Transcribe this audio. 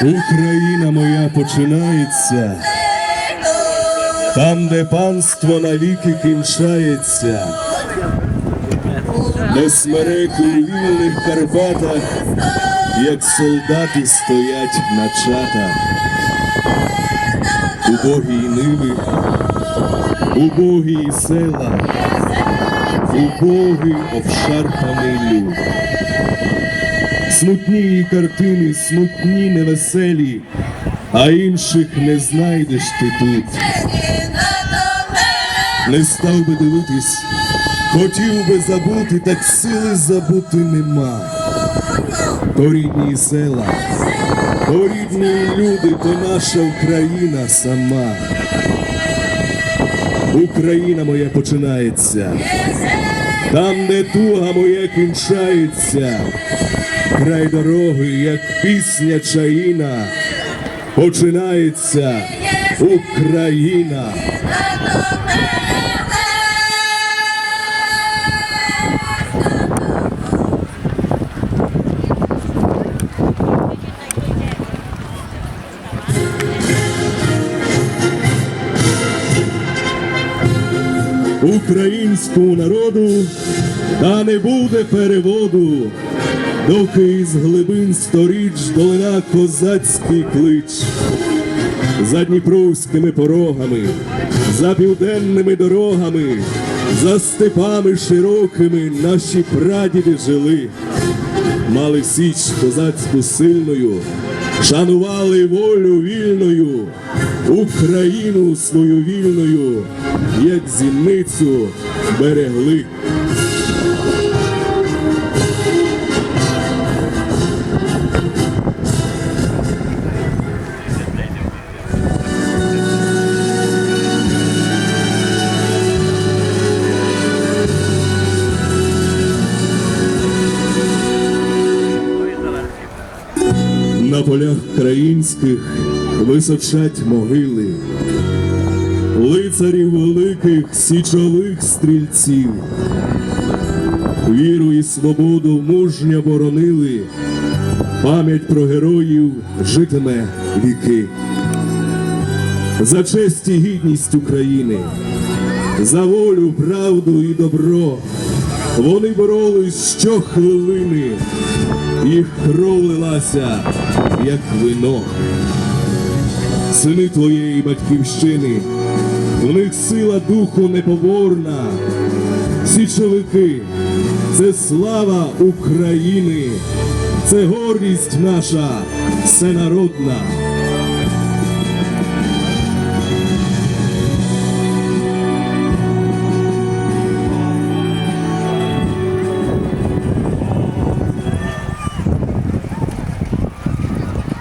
Україна моя починається, там, де панство навіки кінчається, не смереки у вільних Карпатах як солдати стоять на чатах. Убогі ниви, убогі села, убогий обшарпаний люд. Смутні її картини, смутні, невеселі, а інших не знайдеш ти тут. Не став би дивитись, хотів би забути, так сили забути нема. То рідні села, то рідні люди, то наша Україна сама. Україна моя починається, там, де туга моя кінчається, край дороги, як пісня чаїна, починається Україна. Українському народу та не буде переводу, доки із глибин сторіч долина козацький клич. За дніпровськими порогами, за південними дорогами, за степами широкими наші прадіди жили, мали січ козацьку сильною, шанували волю вільною, Україну свою вільною, як зіницю берегли. На полях країнських височать могили, лицарів великих січових стрільців, віру і свободу мужньо боронили, пам'ять про героїв житиме віки. За честь і гідність України, за волю, правду і добро вони боролись щохвилини, їх кров лилася, як вино. Сини твоєї батьківщини, в них сила духу непоборна. Січовики, це слава України, це гордість наша всенародна.